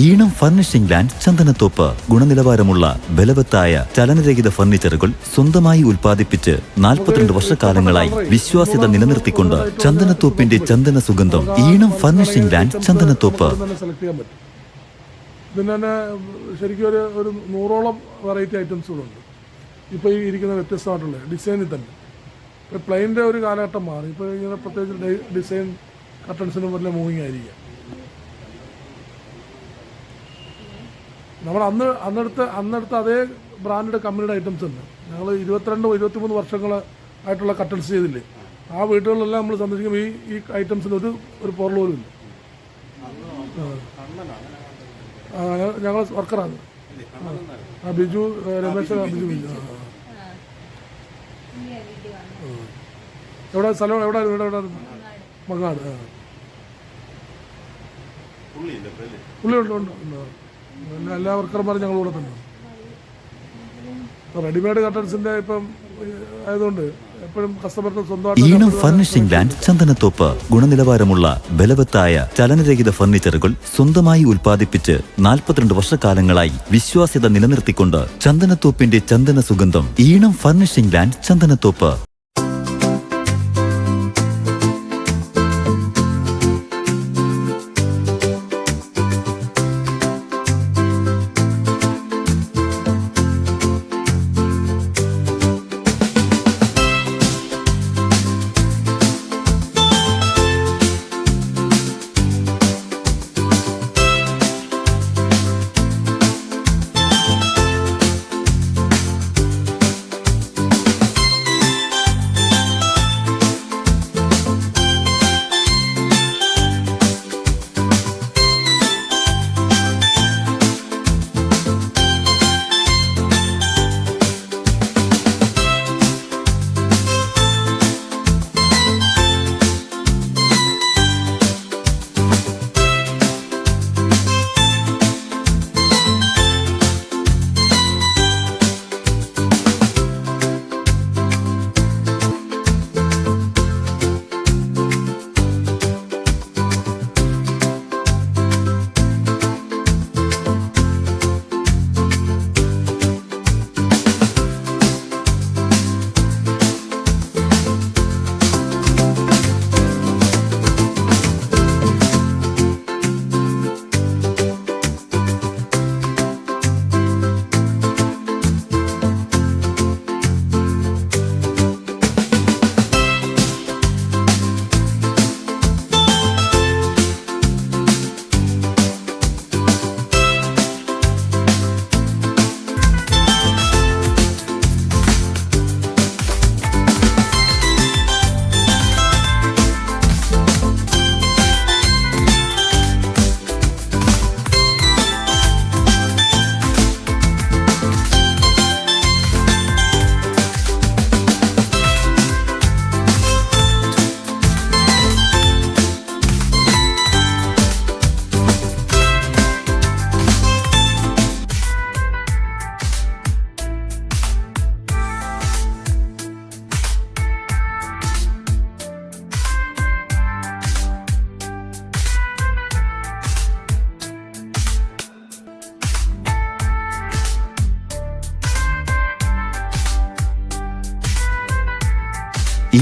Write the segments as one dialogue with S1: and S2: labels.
S1: ഈണം furnishing land Chandanathope ഗുണനിലവാരമുള്ള ബലവത്തായ ചലനരഹിത ഫർണിച്ചറുകൾ സ്വന്തമായി ഉൽപ്പാദിപ്പിച്ച് നാൽപ്പത്തിരണ്ട് വർഷക്കാലങ്ങളായി വിശ്വാസ്യത നിലനിർത്തിക്കൊണ്ട് ചന്ദനത്തോപ്പിന്റെ ചന്ദന സുഗന്ധം ഈണം ഫർണിഷിംഗ് ലാൻഡ് ചന്ദനത്തോപ്പ്.
S2: ഇവിടുന്ന് തന്നെ ശരിക്കും ഒരു ഒരു നൂറോളം വെറൈറ്റി ഐറ്റംസുകളുണ്ട് ഇപ്പോൾ ഈ ഇരിക്കുന്ന വ്യത്യസ്തമായിട്ടുള്ള ഡിസൈനിൽ തന്നെ. ഇപ്പോൾ പ്ലെയിന്റെ ഒരു കാലഘട്ടം മാറി. ഇപ്പോൾ ഇങ്ങനെ പ്രത്യേകിച്ച് ഡിസൈൻ കട്ടൺസിനും വല്ല മൂവിങ് ആയിരിക്കാം. നമ്മൾ അന്ന് അന്നെടുത്ത് അന്നെടുത്ത് അതേ ബ്രാൻഡ് കമ്പനിയുടെ ഐറ്റംസ് ഉണ്ട്. ഞങ്ങൾ ഇരുപത്തിരണ്ട് ഇരുപത്തിമൂന്ന് വർഷങ്ങൾ ആയിട്ടുള്ള കട്ടൺസ് ചെയ്തില്ലേ. ആ വീടുകളിലെല്ലാം നമ്മൾ സന്ദർശിക്കുമ്പോൾ ഈ ഈ ഐറ്റംസിന് ഒരു ഒരു പോറൽ പോലും ഇല്ല. ഞങ്ങൾ- വർക്കറാണ്. ആ. ബിജു രമേശ് ബിജു ബിജു. എവിടെ സ്ഥലം എവിടെ എവിടെ മങ്ങാട് ആ. പുള്ളി ഉണ്ട് ഉണ്ട് ഉണ്ട്. എല്ലാ എല്ലാ വർക്കർമാരും കൂടെ തന്നെ. റെഡിമെയ്ഡ് കട്ടൺസിന്റെ ഇപ്പം ആയതുകൊണ്ട് എപ്പോഴും കസ്റ്റമർക്ക് സ്വന്തമായിട്ട്
S1: ഈണം ഫർണിഷിംഗ് ലാൻഡ് ചന്ദനത്തോപ്പ് ഗുണനിലവാരമുള്ള ബലവത്തായ ചലനരഹിത ഫർണിച്ചറുകൾ സ്വന്തമായി ഉൽപ്പാദിപ്പിച്ച് നാൽപ്പത്തിരണ്ട് വർഷക്കാലങ്ങളായി വിശ്വാസ്യത നിലനിർത്തിക്കൊണ്ട് ചന്ദനത്തോപ്പിന്റെ ചന്ദന സുഗന്ധം ഈണം ഫർണിഷിംഗ് ലാൻഡ് ചന്ദനത്തോപ്പ്.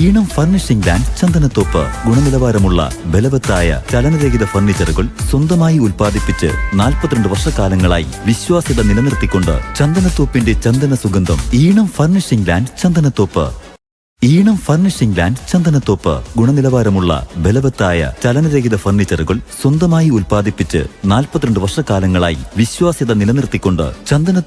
S1: ഈണം ഫർണിഷിംഗ് ലാൻഡ് ചന്ദനത്തോപ്പ് ഗുണനിലവാരമുള്ള ബലവത്തായ ചലനരഹിത ഫർണിച്ചറുകൾ സ്വന്തമായി ഉൽപ്പാദിപ്പിച്ച് നാൽപ്പത്തിരണ്ട് വർഷക്കാലങ്ങളായി വിശ്വാസ്യത നിലനിർത്തിക്കൊണ്ട് ചന്ദനത്തോപ്പിന്റെ ചന്ദന സുഗന്ധം ഈണം ഫർണിഷിംഗ് ലാൻഡ് ചന്ദനത്തോപ്പ്. ഈണം ഫർണിഷിംഗ് ലാൻഡ് ചന്ദനത്തോപ്പ് ഗുണനിലവാരമുള്ള ബലവത്തായ ചലനരഹിത ഫർണിച്ചറുകൾ സ്വന്തമായി ഉൽപ്പാദിപ്പിച്ച് നാൽപ്പത്തിരണ്ട് വർഷക്കാലങ്ങളായി വിശ്വാസ്യത നിലനിർത്തിക്കൊണ്ട് ചന്ദന